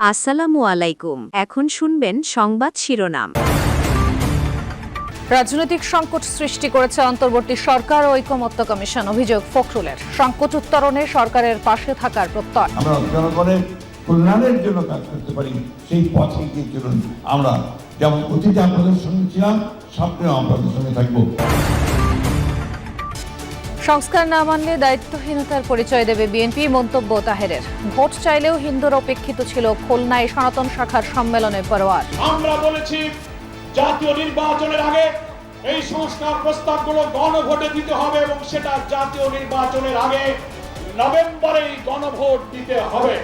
আসসালামু আলাইকুম। এখন শুনবেন সংবাদ শিরোনাম। রাজনৈতিক সংকট সৃষ্টি করেছে অন্তর্বর্তী সরকার ও ঐকমত্য কমিশন অভিযোগ ফখরুলের। সংকট উত্তরণে সরকারের পাশে থাকার প্রত্যয়। আমরা জনগণের কল্যাণের জন্য কাজ করতে পারি সেই পথে গিয়ে চলুন। আমরা যেমন অতীতে আপনাদের সঙ্গে ছিলাম সামনেও আপনাদের সঙ্গে থাকব। সংস্কার না মানলে দায়িত্বহীনতার পরিচয় দেবে বিএনপি, মন্তব্য তাহেরের। ভোট চাইলেও হিন্দুর অপেক্ষিত ছিল খুলনায় সনাতন শাখার সম্মেলনে পরোয়ার আমরা বলেছি, জাতীয় নির্বাচনের আগে এই সংস্কার প্রস্তাবগুলো গণভোটে দিতে হবে এবং সেটা জাতীয় নির্বাচনের আগে নভেম্বরেই গণভোট দিতে হবে।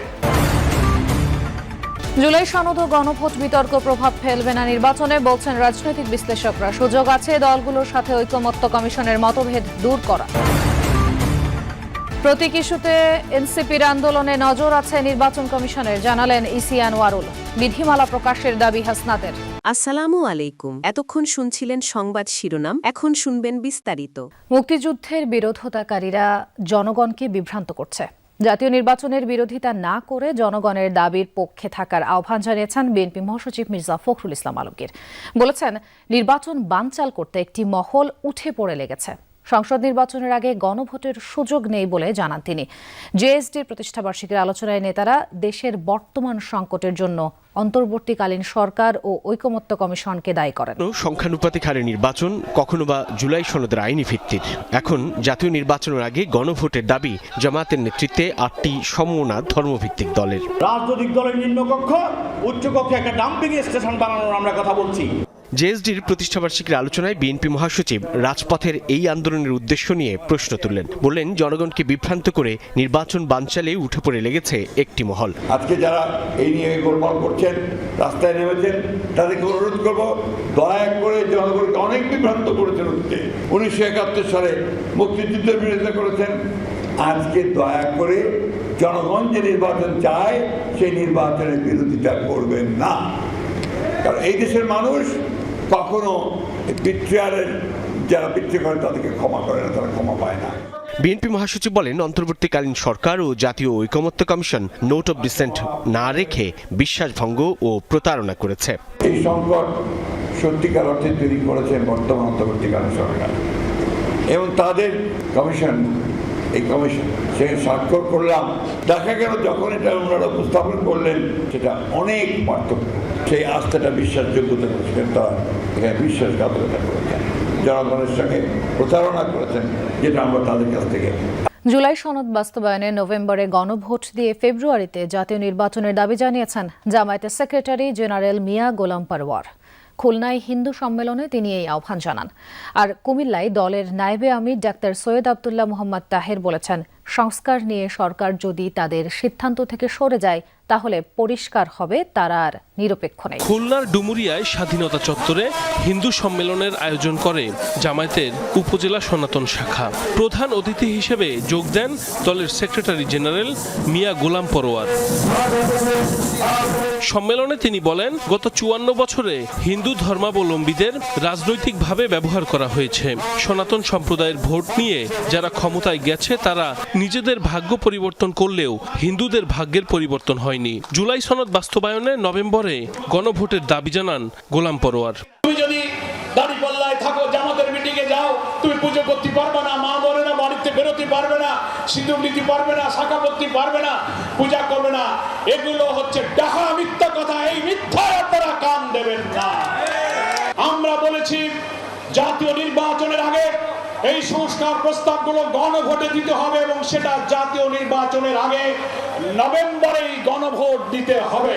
জুলাই সনদ ও গণভোট বিতর্ক প্রভাব ফেলবে না নির্বাচনে বলছেন রাজনৈতিক বিশ্লেষকরা। সুযোগ আছে দলগুলোর সাথে ঐকমত্য কমিশনের মতভেদ দূর করা। প্রতীক ইস্যুতে এনসিপির আন্দোলনে নজর আছে নির্বাচন কমিশনের জানালেন ইসি আনোয়ারুল। বিধিমালা প্রকাশের দাবি হাসনাতের। আসসালামু আলাইকুম। এতক্ষণ শুনছিলেন সংবাদ শিরোনাম এখন শুনবেন বিস্তারিত। মুক্তিযুদ্ধের বিরোধতাকারীরা জনগণকে বিভ্রান্ত করছে। জাতীয় নির্বাচনের বিরোধিতা না করে জনগণের দাবির পক্ষে থাকার আহ্বান জানিয়েছেন বিএনপি মহাসচিব মির্জা ফখরুল ইসলাম আলমগীর। বলেছেন, নির্বাচন বানচাল করতে একটি মহল উঠে পড়ে লেগেছে। সংসদ নির্বাচনের আগে গণভোটের সুযোগ নেই বলে জানান তিনি। জেএসডির প্রতিষ্ঠাবার্ষিকীর আলোচনায় নেতারা দেশের বর্তমান সংকটের জন্য অন্তর্বর্তীকালীন সরকার ও ঐকমত্য কমিশনকে দায়ী করেন। কখনো সংখ্যানুপাতিক হারে নির্বাচন কখনো বা জুলাই সনদের আইনি ভিত্তির। এখন জাতীয় নির্বাচনের আগে গণভোটের দাবি জামায়াতের নেতৃত্বে আটটি সমমনা ধর্মভিত্তিক দলের। রাজনৈতিক দলের নিম্নকক্ষ উচ্চকক্ষে একটা ডাম্পিং স্টেশন বানানোর আমরা কথা বলছি। জেএসডির প্রতিষ্ঠাবার্ষিকীর আলোচনায় বিএনপি মহাসচিব রাজপথের এই আন্দোলনের উদ্দেশ্য নিয়ে প্রশ্ন তুললেন। বললেন, জনগণকে বিভ্রান্ত করে নির্বাচন বানচালে উঠে পড়ে লেগেছে একটি মহল। আজকে যারা এই নিয়ে গোলমাল করছেন, রাস্তায় নেমেছেন, তাদেরকে অনুরোধ করব, দয়া করে জনগণকে অনেক বিভ্রান্ত করেছেন উনিশশো একাত্তর সালে মুক্তিযুদ্ধের বিরোধিতা করেছেন। আজকে দয়া করে জনগণ যে নির্বাচন চায়, সেই নির্বাচনের বিরোধিতা করবেন না। কারণ এই দেশের মানুষ কখনো বিট্রিয়ারের যারা বিট্রি করে তাদেরকে ক্ষমা করে না তারা ক্ষমা পায় না। বিএনপি মহাসচিব বলেন অন্তর্বর্তীকালীন সরকার ও জাতীয় ঐকমত্য কমিশন নোট অব ডিসেন্ট না রেখে বিশ্বাসভঙ্গ ও প্রতারণা করেছে। এই সংকট সত্যিকার অর্থে তৈরি করেছেন বর্তমান অন্তর্বর্তীকালীন সরকার। এবং তাদের কমিশন এই কমিশন সে স্বাক্ষর করলাম। দেখা গেল যখন এটা ওনারা উপস্থাপন করলেন সেটা অনেক পার্থক্য। সেই আস্থাটা বিশ্বাসযোগ্যতা করেছেন তারা এখানে বিশ্বাসঘাতকতা করেছেন। জনগণের সঙ্গে প্রতারণা করেছেন, যেটা আমরা তাদের কাছ থেকে জুলাই সনদ বাস্তবায়নে নভেম্বরে গণভোট দিয়ে ফেব্রুয়ারিতে জাতীয় নির্বাচনের দাবি জানিয়েছেন জামায়াতের সেক্রেটারি জেনারেল মিয়া গোলাম পারওয়ার। খুলনায় হিন্দু সম্মেলনে তিনি এই আহ্বান জানান। আর কুমিল্লায় দলের নায়েবে আমির ডাক্তার সৈয়দ আবদুল্লাহ মোহাম্মদ তাহের বলেছেন, সংস্কার নিয়ে সরকার যদি তাদের সিদ্ধান্ত থেকে সরে যায় তাহলে পরিষ্কার হবে, তারা আর নিরপেক্ষ নেই। খুলনার ডুমুরিয়ায় স্বাধীনতা চত্বরে হিন্দু সম্মেলনের আয়োজন করে জামায়াতের উপজেলা সনাতন শাখা। প্রধান অতিথি হিসেবে যোগ দেন দলের সেক্রেটারি জেনারেল মিয়া গোলাম পরোয়ার। সম্মেলনে তিনি বলেন, গত চুয়ান্ন বছরে হিন্দু ধর্মাবলম্বীদের রাজনৈতিকভাবে ব্যবহার করা হয়েছে। সনাতন সম্প্রদায়ের ভোট নিয়ে যারা ক্ষমতায় গেছে, তারা নিজেদের ভাগ্য পরিবর্তন করলেও হিন্দুদের ভাগ্যের পরিবর্তন হয়নি। জুলাই সনদ বাস্তবায়নে নভেম্বরে গণভোটের দাবি জানান গোলাম পরোয়ার। তুমি যদি দাড়ি পাল্লায় থাকো, জামাতের মিটিংয়ে যাও, তুমি পুজো করতে পারবে না, মা বলে না, বাড়িতে বেরোতে পারবে না, সিঁদুর নিতে পারবে না, শাখা করতে পারবে না, পূজা করবে না। এগুলো হচ্ছে ডাহা মিথ্যা কথা, এই মিথ্যায় আপনারা কান দেবেন না। আমরা বলেছি, জাতীয় নির্বাচনের আগে এই সংস্কার প্রস্তাবগুলো গণভোটে দিতে হবে এবং সেটা জাতীয় নির্বাচনের আগে নভেম্বরেই গণভোট দিতে হবে।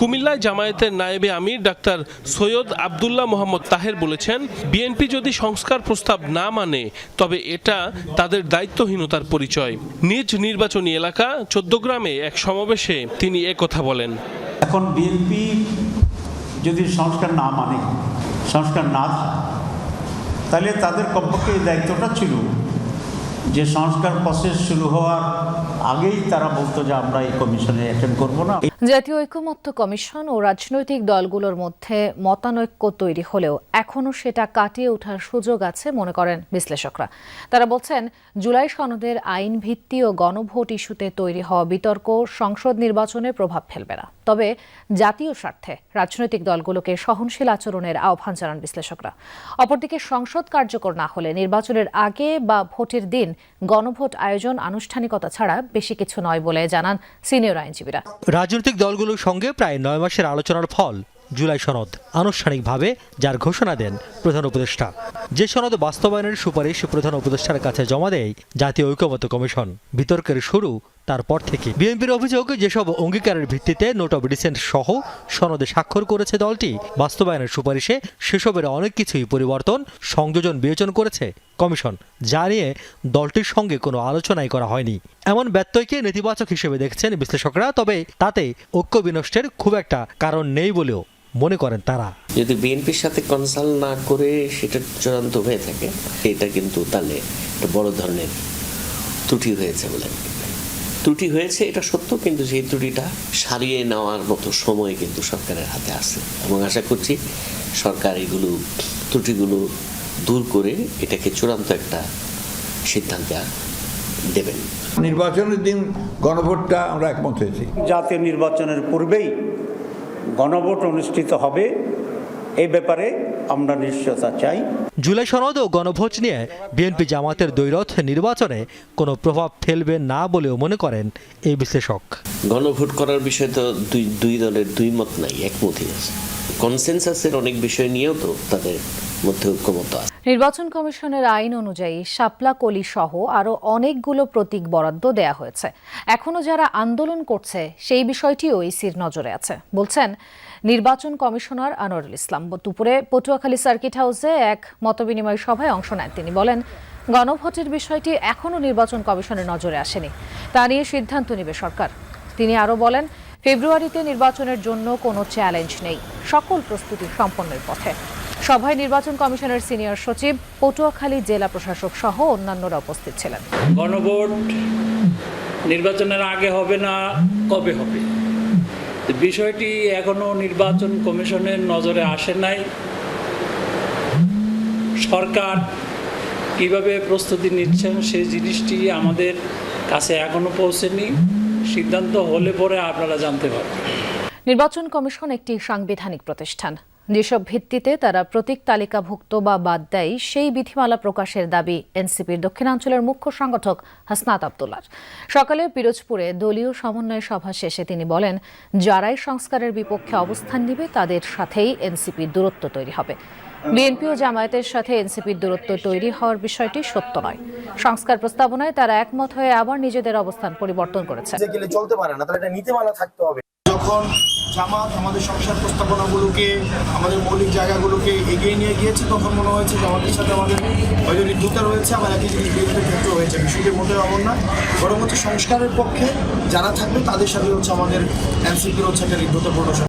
কুমিল্লায় জামায়াতের নায়েবে আমির ডাক্তার সৈয়দ আবদুল্লাহ মোহাম্মদ তাহের বলেছেন বিএনপি যদি সংস্কার প্রস্তাব না মানে তবে এটা তাদের দায়িত্বহীনতার পরিচয়। নিজ নির্বাচনী এলাকা চোদ্দগ্রামে এক সমাবেশে তিনি একথা বলেন। এখন বিএনপি যদি সংস্কার না মানে সংস্কার না তাহলে তাদের কমপক্ষে এই দায়িত্বটা ছিল। যে সংস্কার প্রসেস শুরু হওয়ার আগেই তারা বলতো যে আমরা এই কমিশনে অ্যাটেন্ড করব না। জাতীয় ঐকমত্য কমিশন ও রাজনৈতিক দলগুলোর মধ্যে মতানৈক্য তৈরি হলেও এখনও সেটা কাটিয়ে ওঠার সুযোগ আছে মনে করেন বিশ্লেষকরা। তারা বলছেন, জুলাই সনদের আইন ভিত্তি ও গণভোট ইস্যুতে তৈরি হওয়া বিতর্ক সংসদ নির্বাচনে প্রভাব ফেলবে না। তবে জাতীয় স্বার্থে রাজনৈতিক দলগুলোকে সহনশীল আচরণের আহ্বান জানান বিশ্লেষকরা। অপরদিকে সংসদ কার্যকর না হলে নির্বাচনের আগে বা ভোটের দিন গণভোট আয়োজন আনুষ্ঠানিকতা ছাড়া বেশি কিছু নয় বলে জানান সিনিয়র আইনজীবীরা। রাজনৈতিক দলগুলোর সঙ্গে প্রায় নয় মাসের আলোচনার ফল জুলাই সনদ আনুষ্ঠানিকভাবে যার ঘোষণা দেন প্রধান উপদেষ্টা। যে সনদ বাস্তবায়নের সুপারিশ প্রধান উপদেষ্টার কাছে জমা দেয় জাতীয় ঐক্যমত্য কমিশন। বিতর্কের শুরু তারপর থেকে। বিএনপির অভিযোগ, যেসব অঙ্গীকারের ভিত্তিতে নোট অব ডিসেন্ট সহ সনদে স্বাক্ষর করেছে দলটি, বাস্তবায়নের সুপারিশে সেসবের অনেক কিছুই পরিবর্তন, সংযোজন বিবেচন করেছে কমিশন, যা নিয়ে দলটির সঙ্গে কোনো আলোচনাই করা হয়নি। এমন ব্যত্যয়কে নেতিবাচক হিসেবে দেখছেন বিশ্লেষকরা, তবে তাতে ঐক্য বিনষ্টের খুব একটা কারণ নেই বলেও মনে করেন তারা। যদি বিএনপির সাথে কনসাল্ট না করে সেটা চূড়ান্ত হয়ে থাকে, এটা কিন্তু তাহলে বড় ধরনের ত্রুটি হয়েছে বলে। ত্রুটি হয়েছে এটা সত্য কিন্তু সেই ত্রুটিটা সারিয়ে নেওয়ার মতো সময় কিন্তু সরকারের হাতে আছে। এবং আশা করছি সরকার এগুলো ত্রুটিগুলো দূর করে এটাকে চূড়ান্ত একটা সিদ্ধান্তে দেবেন। নির্বাচনের দিন গণভোটটা আমরা একমত হয়েছি। জাতীয় নির্বাচনের পূর্বেই গণভোট অনুষ্ঠিত হবে এই ব্যাপারে আমরা নিশ্চয়তা চাই। জুলাই সনদ ও গণভোজ নিয়ে বিএনপি জামাতের দ্বৈরথ নির্বাচনে কোনো প্রভাব ফেলবে না বলেও মনে করেন এই বিশ্লেষক। গণভোট করার বিষয়ে তো দুই দুই দলের দুই মত নাই একমতই আছে। কনসেনসাসের অনেক বিষয় নিয়েও তো তাদের মধ্যে ঐক্যমত আছে। নির্বাচন কমিশনের আইন অনুযায়ী শাপলা কলি সহ আরও অনেকগুলো প্রতীক বরাদ্দ দেয়া হয়েছে। এখনও যারা আন্দোলন করছে, সেই বিষয়টিও ইসির নজরে আছে। বলছেন, নির্বাচন কমিশনার আনোয়ারুল ইসলাম দুপুরে পটুয়াখালী সার্কিট হাউসে এক মতবিনিময় সভায় অংশ নেন। তিনি বলেন, গণভোটের বিষয়টি এখনও নির্বাচন কমিশনের নজরে আসেনি। তা নিয়ে সিদ্ধান্ত নেবে সরকার। তিনি আরও বলেন ফেব্রুয়ারিতে নির্বাচনের জন্য কোনো চ্যালেঞ্জ নেই। সকল প্রস্তুতি সম্পন্নের পথে। সভায় নির্বাচন কমিশনের সিনিয়র সচিব, পটুয়াখালী জেলা প্রশাসক সহ অন্যান্যরা উপস্থিত ছিলেন। গণভোট নির্বাচনের আগে হবে না, কবে হবে? বিষয়টি এখনও নির্বাচন কমিশনের নজরে আসে নাই। সরকার কীভাবে প্রস্তুতি নিচ্ছেন সেই জিনিসটি আমাদের কাছে এখনও পৌঁছেনি। সিদ্ধান্ত হলে পরে আপনারা জানতে পারবেন। নির্বাচন কমিশন একটি সাংবিধানিক প্রতিষ্ঠান। যেসব ভিত্তিতে তারা প্রতীক তালিকাভুক্ত বা বাদ দেয়, সেই বিধিমালা প্রকাশের দাবি এনসিপির দক্ষিণাঞ্চলের মুখ্য সংগঠক হাসনাত আবদুল্লার। সকালে পিরোজপুরে দলীয় সমন্বয় সভা শেষে তিনি বলেন, যারাই সংস্কারের বিপক্ষে অবস্থান নেবে, তাদের সাথেই এনসিপির দূরত্ব তৈরি হবে। বিএনপি ও জামায়াতের সাথে এনসিপির দূরত্ব তৈরি হওয়ার বিষয়টি সত্য নয়। সংস্কার প্রস্তাবনায় তারা একমত হয়ে আবার নিজেদের অবস্থান পরিবর্তন করেছে। চলতে পারে না, তাহলে নীতিমালা থাকতে হবে। যখন জামাত আমাদের সংসার প্রস্তাবনাগুলোকে, আমাদের মৌলিক জায়গাগুলোকে এগিয়ে নিয়ে গিয়েছে, তখন মনে হয়েছে জামাতের সাথে আমাদের হয়তো ঋদ্ধতা রয়েছে, আবার একই জিনিস বিরোধের ক্ষেত্রে হয়েছে। বিষয়টি মোটেও এমন না, বরং হচ্ছে সংস্কারের পক্ষে যারা থাকবে, তাদের সাথে হচ্ছে আমাদের এনসিপির হচ্ছে একটা ঋদ্ধতাপূর্ণ